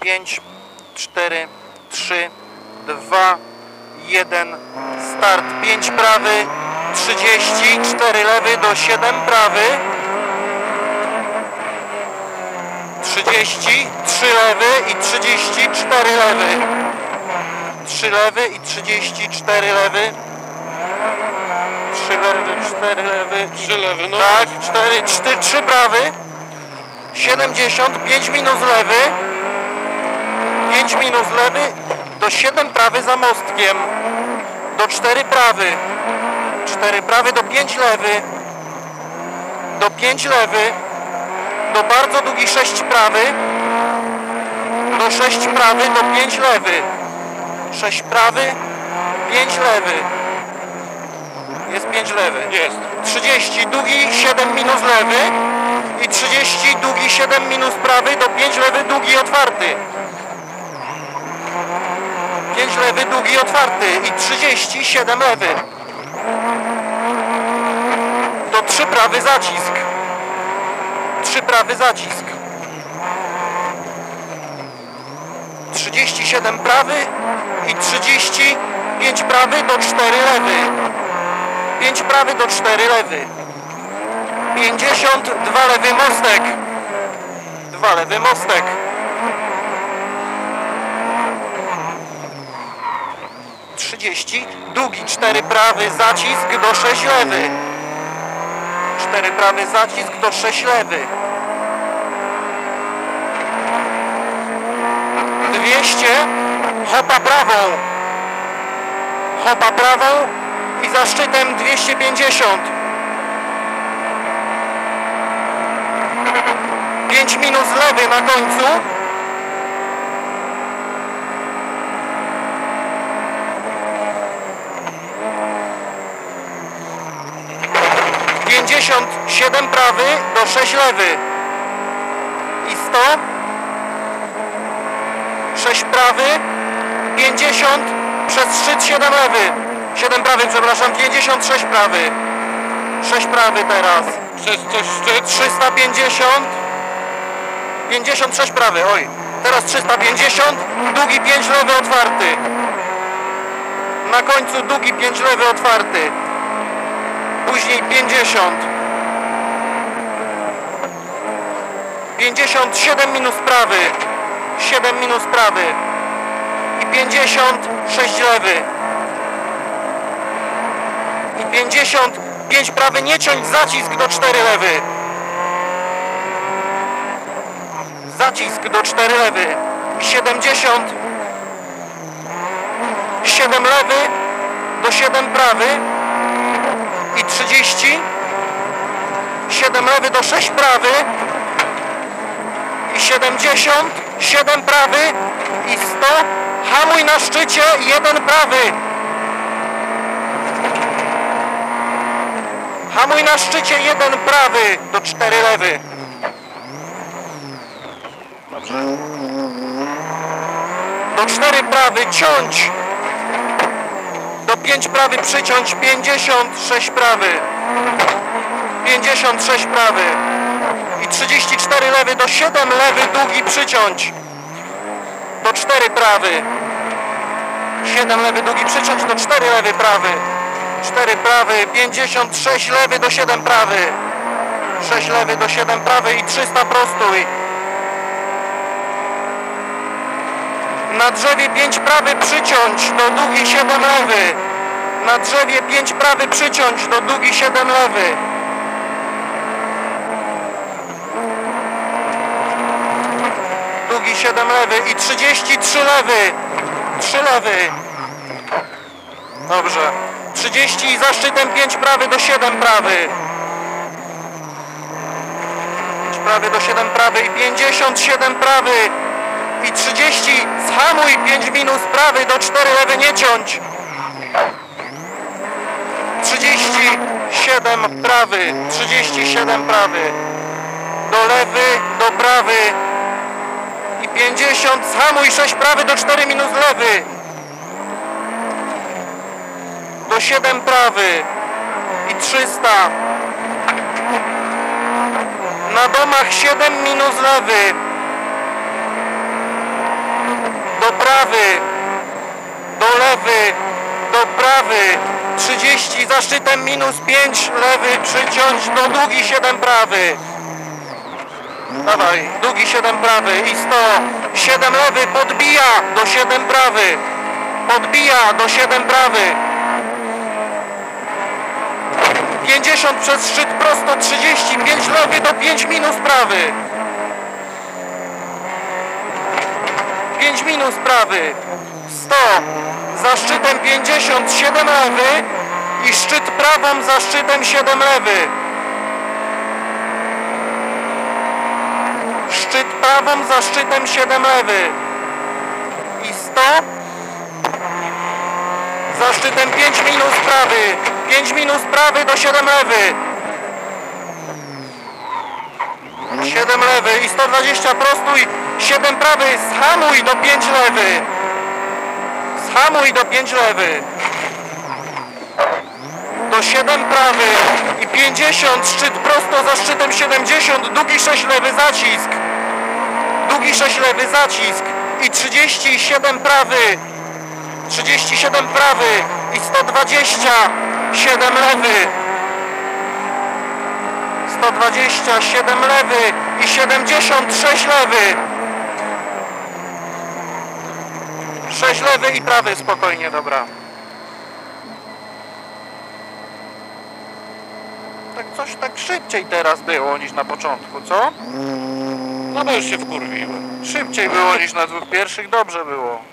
5, 4, 3, 2, 1. Start 5 prawy, 30, 4 lewy do 7 prawy. 30, 3 lewy i 34 lewy. 3 lewy i 34 lewy. 3 lewy, 4 lewy. i- Trzy lewy, no. Tak, 4, 4, 3 prawy. 70, 5 minus lewy. 5 minus lewy do 7 prawy za mostkiem. Do 4 prawy. 4 prawy do 5 lewy. Do 5 lewy. Do bardzo długi 6 prawy. Do 6 prawy do 5 lewy. 6 prawy, 5 lewy. Jest 5 lewy. Jest. 30 długi, 7 minus lewy i 30 długi, 7 minus prawy do 5 lewy, długi, otwarty. 5 lewy, długi, otwarty i 30, 7 lewy. Do 3 prawy zacisk. 3 prawy zacisk. 37 prawy i 35 prawy do 4 lewy. 5 prawy do 4 lewy. 52 lewy mostek. 2 lewy mostek. Trzydzieści, długi 4 prawy zacisk do 6 lewy. 4 prawy zacisk do 6 lewy. 200, hopa prawą. Hopa prawą i za szczytem 250. 5 minus lewy na końcu. Pięćdziesiąt siedem prawy do sześć lewy. I sto. Sześć prawy pięćdziesiąt przez szczyt siedem lewy. 7 prawy, przepraszam, 56 prawy. 6 prawy teraz. Przez coś szczyt. 350 56 prawy, oj. Teraz 350 Długi 5 lewy otwarty. Na końcu długi 5 lewy otwarty. Później 50 57 minus prawy. 7 minus prawy. I 56 lewy. I 55 prawy, nie ciąć zacisk do 4 lewy. Zacisk do 4 lewy. I 70 7 lewy do 7 prawy. I 30 7 lewy do 6 prawy 70 7 prawy i 100 hamuj na szczycie 1 prawy Hamuj na szczycie jeden prawy do cztery lewy. Dobrze. Do cztery prawy ciąć. Do pięć prawy przyciąć 56 prawy. 56 prawy. I 34 lewy do 7 lewy długi przyciąć. Do 4 prawy. 7 lewy długi przyciąć do 4 lewy prawy. 4 prawy, 56 lewy do 7 prawy 6 lewy do 7 prawy i 300 prostój na drzewie 5 prawy przyciąć do długi 7 lewy na drzewie 5 prawy przyciąć do długi 7 lewy długi 7 lewy i 33 lewy 3 lewy Dobrze. 30 i za szczytem 5 prawy do 7 prawy. 5 prawy do 7 prawy i 57 prawy. I 30 zhamuj 5 minus prawy do 4 lewy nie ciąć. 37 prawy, 37 prawy. Do lewy, do prawy. I 50 zhamuj 6 prawy do 4 minus lewy. do 7 prawy i 300 na domach 7 minus lewy prawy, do lewy, do prawy, 30 za szczytem minus 5 lewy, przyciąć do długi 7 prawy. Dawaj, długi 7 prawy i 100, 7 lewy, podbija do 7 prawy, podbija do 7 prawy. 50 przez szczyt prosto 30, 5 lewy do 5 minus prawy. 5 minus prawy. 100. Za szczytem 50, 7 lewy i szczyt prawą za szczytem 7 lewy. Szczyt prawą za szczytem 7 lewy. I 100. Za szczytem 5 minus prawy. 5 minus prawy do 7 lewy. 7 lewy i 120 prostuj. 7 prawy. Zhamuj do 5 lewy. Zhamuj do 5 lewy. Do 7 prawy i 50 szczyt prosto za szczytem 70. Długi 6 lewy zacisk. Długi 6 lewy zacisk i 37 prawy. 37 prawy i 127 lewy 127 lewy i 76 lewy 6 lewy i prawy spokojnie, dobra Tak coś tak szybciej teraz było niż na początku, co? No bo już się wkurwiłem. Szybciej było niż na dwóch pierwszych, dobrze było